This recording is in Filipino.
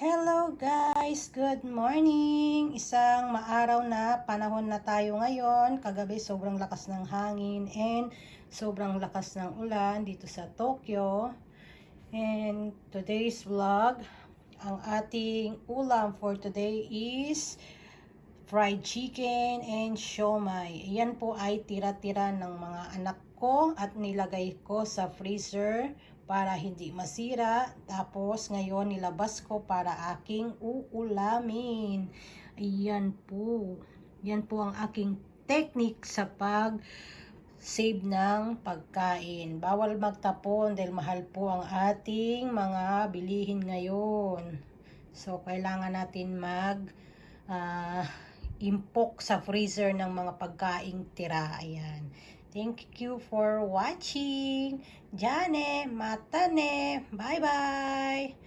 Hello guys! Good morning! Isang maaraw na panahon na tayo ngayon. Kagabi sobrang lakas ng hangin and sobrang lakas ng ulan dito sa Tokyo. And today's vlog, ang ating ulam for today is fried chicken and siomai. Yan po ay tira-tira ng mga anak ko at nilagay ko sa freezer para hindi masira. Tapos ngayon nilabas ko para aking uulamin. Ayan po. Yan po ang aking technique sa pag save ng pagkain. Bawal magtapon dahil mahal po ang ating mga bilihin ngayon. So, kailangan natin mag ah, impok sa freezer ng mga pagkaing tira. Ayan. Thank you for watching. Jane, matane. Bye-bye.